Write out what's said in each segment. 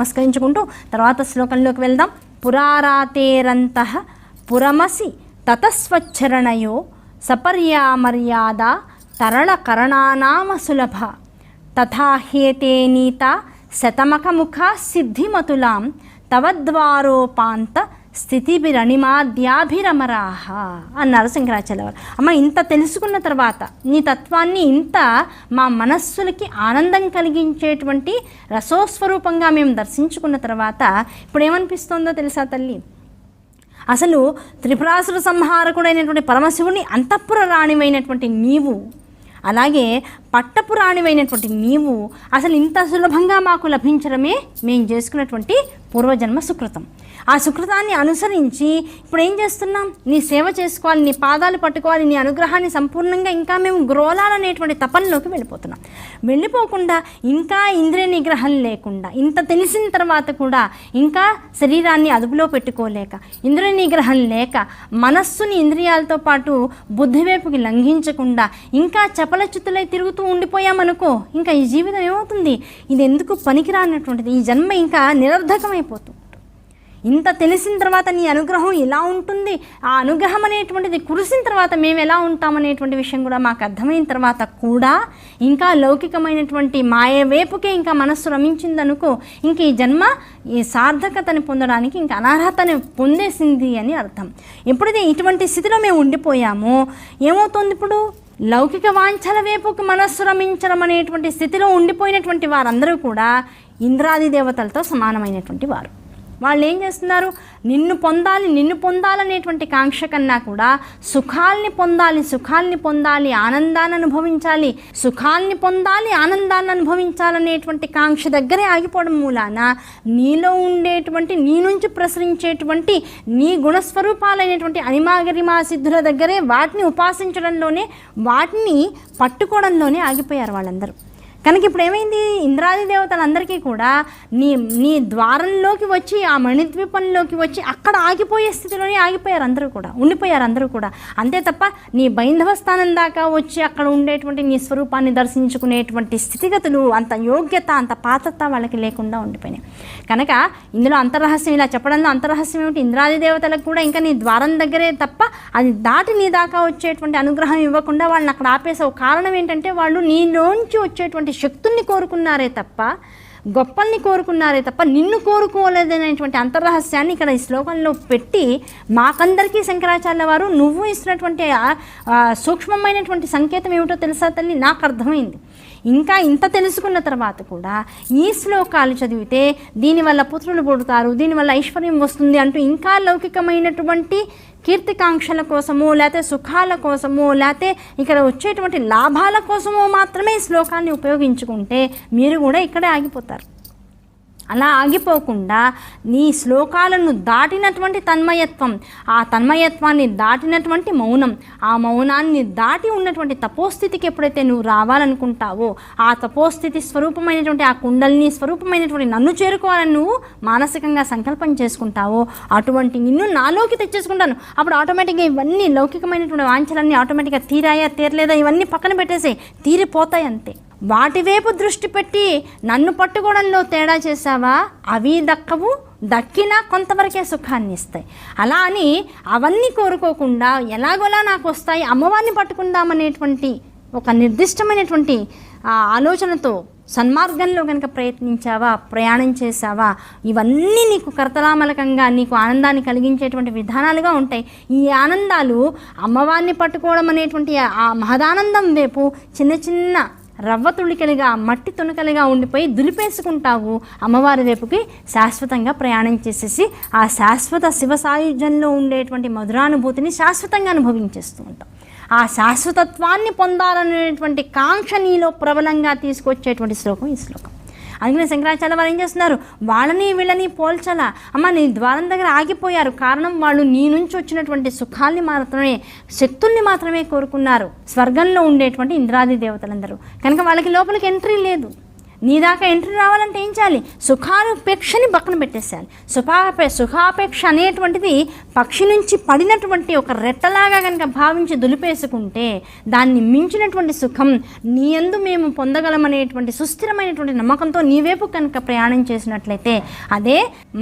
నమస్కరించుకుంటూ తర్వాత శ్లోకంలోకి వెళ్దాం. పురారాతేరంత పురమసి తతస్వచ్చరణయో సపర్యామర్యాద తరళ కరణానామ సులభ తథాహ్యేతే నీత శతమకముఖ సిద్ధిమతులాం తవద్వారోపాంత స్థితిభిరణిమాద్యాభిరమరాహ అన్నారు శంకరాచార్య వారు అమ్మ ఇంత తెలుసుకున్న తర్వాత నీ తత్వాన్ని ఇంత మా మనస్సులకి ఆనందం కలిగించేటువంటి రసోస్వరూపంగా మేము దర్శించుకున్న తర్వాత ఇప్పుడు ఏమనిపిస్తుందో తెలుసా తల్లి? అసలు త్రిపురాసుర సంహారకుడైనటువంటి పరమశివుని అంతఃపుర రాణివైనటువంటి నీవు అలాగే పట్టపు రాణివైనటువంటి నీవు అసలు ఇంత సులభంగా మాకు లభించడమే మేము చేసుకున్నటువంటి పూర్వజన్మ సుకృతం. ఆ సుకృతాన్ని అనుసరించి ఇప్పుడు ఏం చేస్తున్నాం? నీ సేవ చేసుకోవాలి నీ పాదాలు పట్టుకోవాలి నీ అనుగ్రహాన్ని సంపూర్ణంగా ఇంకా మేము గ్రోలాలనేటువంటి తపనలోకి వెళ్ళిపోతున్నాం. వెళ్ళిపోకుండా ఇంకా ఇంద్రియ నిగ్రహం లేకుండా ఇంత తెలిసిన తర్వాత కూడా ఇంకా శరీరాన్ని అదుపులో పెట్టుకోలేక ఇంద్రియ నిగ్రహం లేక మనస్సుని ఇంద్రియాలతో పాటు బుద్ధి వైపుకి లంఘించకుండా ఇంకా చపలచ్యుతులై తిరుగుతూ ఉండిపోయామనుకో ఇంకా ఈ జీవితం ఏమవుతుంది? ఇది ఎందుకు పనికిరానటువంటిది? ఈ జన్మ ఇంకా నిరర్ధకమైన అయిపోతూ ఇంత తెలిసిన తర్వాత నీ అనుగ్రహం ఎలా ఉంటుంది? ఆ అనుగ్రహం అనేటువంటిది కురిసిన తర్వాత మేము ఎలా ఉంటామనేటువంటి విషయం కూడా మాకు అర్థమైన తర్వాత కూడా ఇంకా లౌకికమైనటువంటి మాయ వైపుకే ఇంకా మనస్సు రమించిందనుకో ఇంక ఈ జన్మ ఈ సార్థకతని పొందడానికి ఇంకా అనర్హతని పొందేసింది అని అర్థం. ఎప్పుడైతే ఇటువంటి స్థితిలో మేము ఉండిపోయామో ఏమవుతుంది ఇప్పుడు? లౌకిక వాంఛల వైపుకి మనస్సు రమించడం అనేటువంటి స్థితిలో ఉండిపోయినటువంటి వారందరూ కూడా ఇంద్రాది దేవతలతో సమానమైనటువంటి వారు. వాళ్ళు ఏం చేస్తున్నారు? నిన్ను పొందాలి నిన్ను పొందాలనేటువంటి కాంక్ష కన్నా కూడా సుఖాల్ని పొందాలి సుఖాల్ని పొందాలి ఆనందాన్ని అనుభవించాలి సుఖాల్ని పొందాలి ఆనందాన్ని అనుభవించాలనేటువంటి కాంక్ష దగ్గరే ఆగిపోవడం మూలాన నీలో ఉండేటువంటి నీ నుంచి ప్రసరించేటువంటి నీ గుణస్వరూపాలైనటువంటి అనిమాగరిమా సిద్ధుల దగ్గరే వాటిని ఉపాసించడంలోనే వాటిని పట్టుకోవడంలోనే ఆగిపోయారు వాళ్ళందరూ. కనుక ఇప్పుడు ఏమైంది? ఇంద్రాది దేవతలందరికీ కూడా నీ నీ ద్వారంలోకి వచ్చి ఆ మణిద్వీపంలోకి వచ్చి అక్కడ ఆగిపోయే స్థితిలోనే ఆగిపోయారు అందరూ కూడా. ఉండిపోయారు అందరూ కూడా. అంతే తప్ప నీ బైంధవ స్థానం దాకా వచ్చి అక్కడ ఉండేటువంటి నీ స్వరూపాన్ని దర్శించుకునేటువంటి స్థితిగతులు అంత యోగ్యత అంత పాత్రత వాళ్ళకి లేకుండా ఉండిపోయినాయి. కనుక ఇందులో అంతరహస్యం ఇలా చెప్పడంలో అంతరహస్యం ఏమిటి? ఇంద్రాది దేవతలకు కూడా ఇంకా నీ ద్వారం దగ్గరే తప్ప అది దాటి నీ దాకా వచ్చేటువంటి అనుగ్రహం ఇవ్వకుండా వాళ్ళని అక్కడ ఆపేసావు కారణం ఏంటంటే వాళ్ళు నీలోంచి వచ్చేటువంటి శక్తుల్ని కోరుకున్నారే తప్ప గొప్పల్ని కోరుకున్నారే తప్ప నిన్ను కోరుకోలేదనేటువంటి అంతర్రహస్యాన్ని ఇక్కడ ఈ శ్లోకంలో పెట్టి మాకందరికీ శంకరాచార్య వారు నువ్వు ఇస్తున్నటువంటి సూక్ష్మమైనటువంటి సంకేతం ఏమిటో తెలుసా తల్లి? నాకు అర్థమైంది. ఇంకా ఇంత తెలుసుకున్న తర్వాత కూడా ఈ శ్లోకాలు చదివితే దీనివల్ల పుత్రులు పుడతారు దీనివల్ల ఐశ్వర్యం వస్తుంది అంటూ ఇంకా లౌకికమైనటువంటి కీర్తికాంక్షల కోసము లేకపోతే సుఖాల కోసము లేకపోతే ఇక్కడ వచ్చేటువంటి లాభాల కోసము మాత్రమే ఈ శ్లోకాన్ని ఉపయోగించుకుంటే మీరు కూడా ఇక్కడే ఆగిపోతారు. అలా ఆగిపోకుండా నీ శ్లోకాలను దాటినటువంటి తన్మయత్వం ఆ తన్మయత్వాన్ని దాటినటువంటి మౌనం ఆ మౌనాన్ని దాటి ఉన్నటువంటి తపోస్థితికి ఎప్పుడైతే నువ్వు రావాలనుకుంటావో ఆ తపోస్థితి స్వరూపమైనటువంటి ఆ కుండల్ని స్వరూపమైనటువంటి నన్ను చేరుకోవాలని నువ్వు మానసికంగా సంకల్పం చేసుకుంటావో అటువంటి నిన్ను నాలోకి తెచ్చేసుకుంటాను. అప్పుడు ఆటోమేటిక్గా ఇవన్నీ లౌకికమైనటువంటి వాంఛలన్నీ ఆటోమేటిక్గా తీరాయా తీరలేదా ఇవన్నీ పక్కన పెట్టేసే తీరిపోతాయి అంతే వాటి వైపు దృష్టి పెట్టి నన్ను పట్టుకోవడంలో తేడా చేసావా అవి దక్కవు దక్కినా కొంతవరకే సుఖాన్ని ఇస్తాయి. అలా అని అవన్నీ కోరుకోకుండా ఎలాగోలా నాకు వస్తాయి అమ్మవారిని పట్టుకుందామనేటువంటి ఒక నిర్దిష్టమైనటువంటి ఆ ఆలోచనతో సన్మార్గంలో కనుక ప్రయత్నించావా ప్రయాణం చేసావా ఇవన్నీ నీకు కర్తలామలకంగా నీకు ఆనందాన్ని కలిగించేటువంటి విధానాలుగా ఉంటాయి. ఈ ఆనందాలు అమ్మవారిని పట్టుకోవడం అనేటువంటి ఆ మహదానందం వైపు చిన్న చిన్న రవ్వ తుళికలుగా మట్టి తుణకలుగా ఉండిపోయి దులిపేసుకుంటావు. అమ్మవారి వైపుకి శాశ్వతంగా ప్రయాణం చేసేసి ఆ శాశ్వత శివ సాయుధ్యంలో ఉండేటువంటి మధురానుభూతిని శాశ్వతంగా అనుభవించేస్తూ ఉంటాం ఆ శాశ్వతత్వాన్ని పొందాలనేటువంటి కాంక్ష నీలో ప్రబలంగా తీసుకొచ్చేటువంటి శ్లోకం ఈ శ్లోకం. అందుకని శంకరాచార్య వారు ఏం చేస్తున్నారు? వాళ్ళని వీళ్ళని పోల్చాలా? అమ్మ నీ ద్వారం దగ్గర ఆగిపోయారు. కారణం వాళ్ళు నీ నుంచి వచ్చినటువంటి సుఖాల్ని మాత్రమే శక్తుల్ని మాత్రమే కోరుకున్నారు. స్వర్గంలో ఉండేటువంటి ఇంద్రాది దేవతలందరూ. కనుక వాళ్ళకి లోపలికి ఎంట్రీ లేదు. నీ దాకా ఎంట్రీ రావాలంటే ఏం చేయాలి? సుఖానుపేక్షని పక్కన పెట్టేసేయాలి. సుఖాపే సుఖాపేక్ష అనేటువంటిది పక్షి నుంచి పడినటువంటి ఒక రెట్టలాగా కనుక భావించి దులిపేసుకుంటే దాన్ని మించినటువంటి సుఖం నీ యందు మేము పొందగలమనేటువంటి సుస్థిరమైనటువంటి నమ్మకంతో నీ వైపు కనుక ప్రయాణం చేసినట్లయితే అదే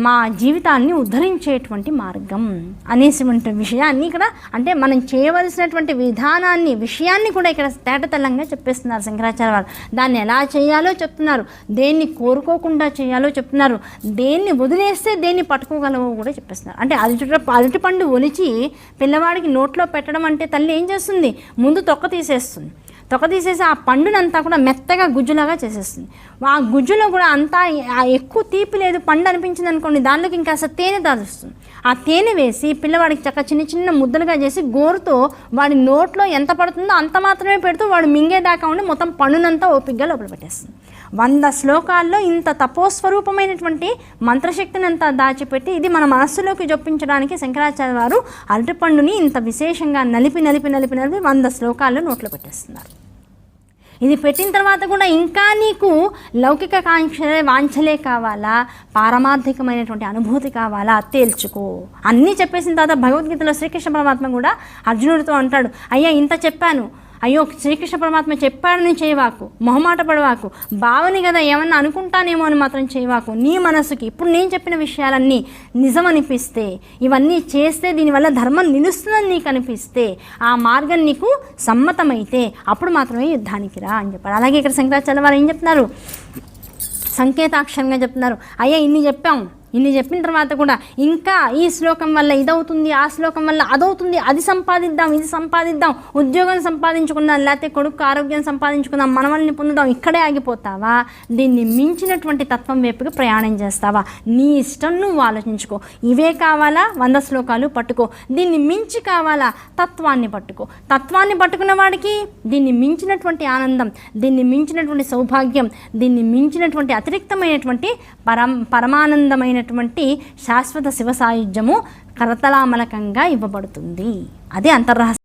మా జీవితాన్ని ఉద్ధరించేటువంటి మార్గం అనేటువంటి విషయాన్ని ఇక్కడ అంటే మనం చేయవలసినటువంటి విధానాన్ని విషయాన్ని కూడా ఇక్కడ తేటతెల్లంగా చెప్పేస్తున్నారు శంకరాచార్య వారు. దాన్ని ఎలా చేయాలో చెప్తున్నారు దేన్ని కోరుకోకుండా చేయాలో చెప్తున్నారు. దేన్ని వదిలేస్తే దేన్ని పట్టుకోగలవో కూడా చెప్పేస్తున్నారు. అంటే అరటి అరటి పండు ఒలిచి పిల్లవాడికి నోట్లో పెట్టడం అంటే తల్లి ఏం చేస్తుంది? ముందు తొక్క తీసేస్తుంది. తొక్క తీసేసి ఆ పండునంతా కూడా మెత్తగా గుజ్జులాగా చేసేస్తుంది. ఆ గుజ్జులో కూడా అంతా ఆ ఎక్కువ తీపి లేదు పండు అనిపించింది అనుకోండి దానిలోకి ఇంకా అసలు తేనె దాదుస్తుంది ఆ తేనె వేసి పిల్లవాడికి చక్క చిన్న చిన్న ముద్దలుగా చేసి గోరుతో వాడి నోట్లో ఎంత పడుతుందో అంత మాత్రమే పెడుతూ వాడు మింగేదాకా ఉండి మొత్తం పండునంతా ఓపిగ్గా లోపల పెట్టేస్తుంది. వంద శ్లోకాల్లో ఇంత తపోస్వరూపమైనటువంటి మంత్రశక్తిని అంతా దాచిపెట్టి ఇది మన మనస్సులోకి జొప్పించడానికి శంకరాచార్య వారు అరటిపండుని ఇంత విశేషంగా నలిపి నలిపి నలిపి నలిపి వంద శ్లోకాల్లో నోట్లో పెట్టేస్తున్నారు. ఇది పెట్టిన తర్వాత కూడా ఇంకా నీకు లౌకిక కాంక్షలే వాంఛలే కావాలా? పారమార్థికమైనటువంటి అనుభూతి కావాలా? తేల్చుకో. అన్నీ చెప్పేసిన తర్వాత భగవద్గీతలో శ్రీకృష్ణ పరమాత్మ కూడా అర్జునుడితో అంటాడు అయ్యా ఇంత చెప్పాను. అయ్యో శ్రీకృష్ణ పరమాత్మ చెప్పాడని చేయవాకు మొహమాట పడవాకు బావని కదా ఏమన్నా అనుకుంటానేమో అని మాత్రం చేయవాకు. నీ మనసుకి ఇప్పుడు నేను చెప్పిన విషయాలన్నీ నిజం అనిపిస్తే ఇవన్నీ చేస్తే దీనివల్ల ధర్మం నిలుస్తుందని నీకు అనిపిస్తే ఆ మార్గం నీకు సమ్మతమైతే అప్పుడు మాత్రమే యుద్ధానికి రా అని చెప్పారు అలాగే ఇక్కడ శంకరాచార్య వారు ఏం చెప్తున్నారు? సంకేతాక్షరంగా చెప్తున్నారు. అయ్యా ఇన్ని చెప్పాం. ఇన్ని చెప్పిన తర్వాత కూడా ఇంకా ఈ శ్లోకం వల్ల ఇదవుతుంది ఆ శ్లోకం వల్ల అదవుతుంది అది సంపాదిద్దాం ఇది సంపాదిద్దాం ఉద్యోగం సంపాదించుకుందాం లేకపోతే కొడుకు ఆరోగ్యం సంపాదించుకుందాం మనవల్ని పొందుదాం ఇక్కడే ఆగిపోతావా? దీన్ని మించినటువంటి తత్వం వైపుకి ప్రయాణం చేస్తావా? నీ ఇష్టం నువ్వు ఆలోచించుకో. ఇవే కావాలా? వంద శ్లోకాలు పట్టుకో. దీన్ని మించి కావాలా? తత్వాన్ని పట్టుకో. తత్వాన్ని పట్టుకున్న వాడికి దీన్ని మించినటువంటి ఆనందం దీన్ని మించినటువంటి సౌభాగ్యం దీన్ని మించినటువంటి అతిరిక్తమైనటువంటి పరం పరమానందమైన పరమానందమైనటువంటి శాశ్వత శివ సాయుధ్యము కరతలామలకంగా ఇవ్వబడుతుంది. అదే అంతర్రహస్య